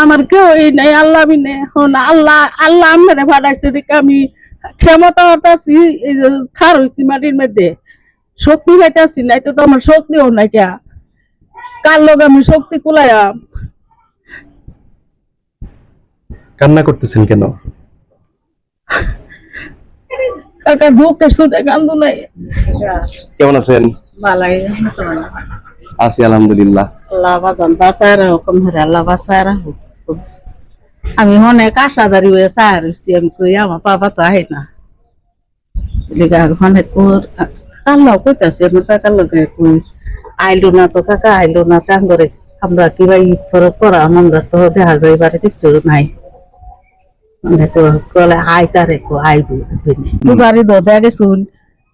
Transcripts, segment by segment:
আমার কেউ এই নাই আল্লাহ বিনে হন আল্লাহ আল্লাহ আমার ভাড়াইছে দেখে আমি ক্ষমতা হতাছি খার হয়েছি মাটির মধ্যে। শক্তি পাইতেছি নাই তো আমার শক্তিও নাই কে। কার লোক আমি শক্তি কুলাইয়াম? কান্না করতেছেন কেন? কাকা দুঃখের সুটে কান্দু নাই? কেমন আছেন? বালাই আছি আলহামদুলিল্লাহ। আল্লাহ বাজান বাসায় হুকুম আল্লাহ বাসায় আমি অনেক আশাদারি হয়ে চায় রয়েছি আমি কই, আমার বাবা তো আহে না। অনেক আইলো না তো আইলো না তান করে আমরা কিবা ঈদ ফরক করা আমরা তো দেখা যায় এবারে কিচ্ছু নাই। মানে তো কলে আই তারে কো আইবো পূজারি দো দেখে শুন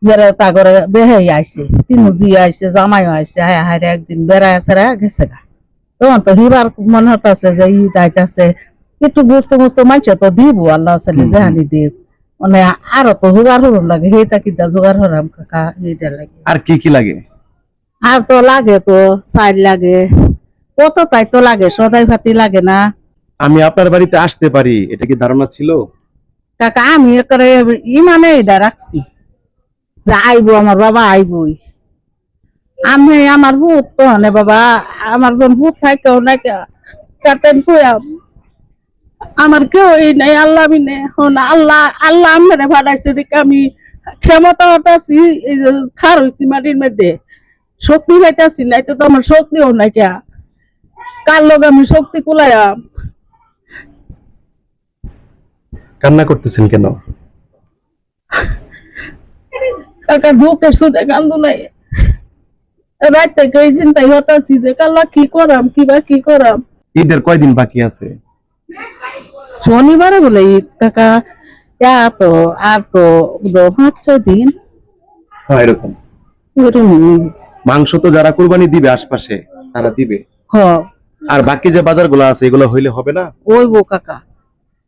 বেড়ে তাগরে বেহাই আইছে তিনুজি আইছে, জামাইও আইছে, হায় হায় একদিন বেড়ায় সেরা গেছে গা। তখন তো হিবার মনে হতাছে যে ঈদ আইতাছে। একটু বুঝতে বুঝতে মানছে তো দিব আল্লাহ সালে জাহানি দিব। মানে আরও তো জোগাড় হরম লাগে সেইটা কিতা জোগাড় হরাম কাকা এইটা লাগে। আর কি কি লাগে? আর তো লাগে তো চাইল লাগে। কত তাই তো লাগে সদাই ভাতি লাগে না। আমি আপনার বাড়িতে আসতে পারি এটা কি ধারণা ছিল? কাকা আমি করে ইমানে এটা রাখছি। যে আইবো আমার বাবা আইবই। আমি আমার ভূত কহনে বাবা আমার কোন ভূত থাকেও না কাটেন আমার কেউ নাই আল্লাহ বিনে হন আল্লাহ আল্লাহ আমার ভাড়াইছে দেখে আমি ক্ষমতা হতাছি এই যে খার হয়েছি মাটির মধ্যে। শক্তি পাইতাছি নাই তো আমার শক্তিও নাই কে। কার লোক আমি শক্তি কুলাইয়াম? কান্না করতেছেন কেন? কাকা দুঃখের সুটে কান্দু নাই। রাত থেকে এই চিন্তাই হতাছি যে কাল্লা কি করাম কিবা কি করাম? ঈদের কয়দিন বাকি আছে? শনিবারে বলে ঈদ কাকা। তো আর তো পাঁচ ছয় দিন। হ্যাঁ এরকম। মাংস তো যারা কুরবানি দিবে আশপাশে তারা দিবে। আর বাকি যে বাজার বাজারগুলো আছে এগুলো হইলে হবে না? ওই বো কাকা।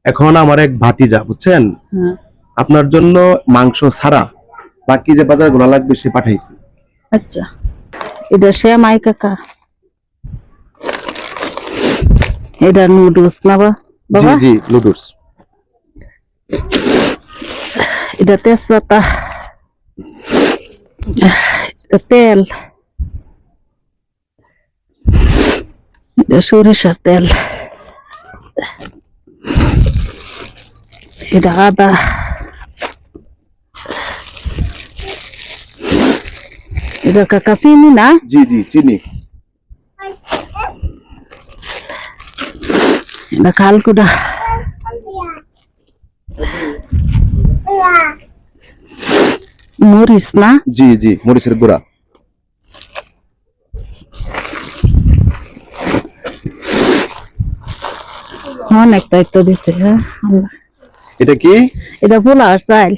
এখন আমার এক ভাতিজা বুঝছেন? হ্যাঁ। আপনার জন্য মাংস ছাড়া বাকি যে বাজারগুলো লাগবে সে পাঠাইছি। আচ্ছা। এটা শ্যামাই কাকা এটা নুডলস না বা জি বাবা জি নুডলস এটা তেজপাতা এটা তেল এটা সরিষার তেল এটা আদা এটা কাকা চিনি না? জি জি চিনি। এটা খালকুটা মরিচ না? জি জি মরিচের গুঁড়া। অনেক দায়িত্ব দিছে হ্যাঁ। এটা কি? এটা পোলার চাইল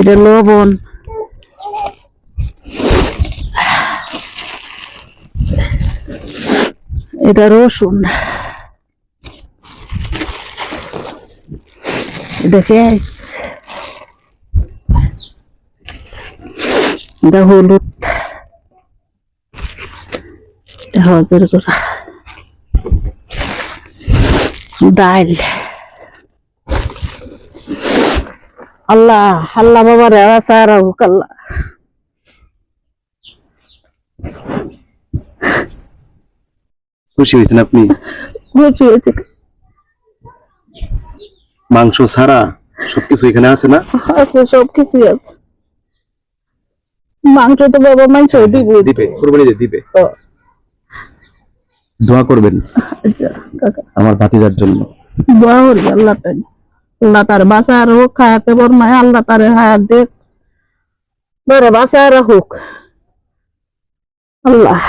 এটা লবণ এটা রসুন এটা পেঁয়াজ এটা হলুদ এটা হজের গুঁড়া ডাল আল্লাহ আল্লাহ বাবা রে সারা আল্লাহ। খুশি হয়েছেন আপনি? খুশি হয়েছে। মাংস ছাড়া সবকিছু এখানে আছে না? আছে সব কিছুই আছে। মাংস তো বাবা মাংস দিব। দিবে কুরবানিতে দিবে। দোয়া করবেন আচ্ছা কাকা। আমার ভাতিজার জন্য। দোয়া করি আল্লাহ তাই আল্লাহ তার বাসায় হোক খায়াতে বর্মায় আল্লাহ তার হায়াত দেখ ধরে বাসায় হোক। আল্লাহ।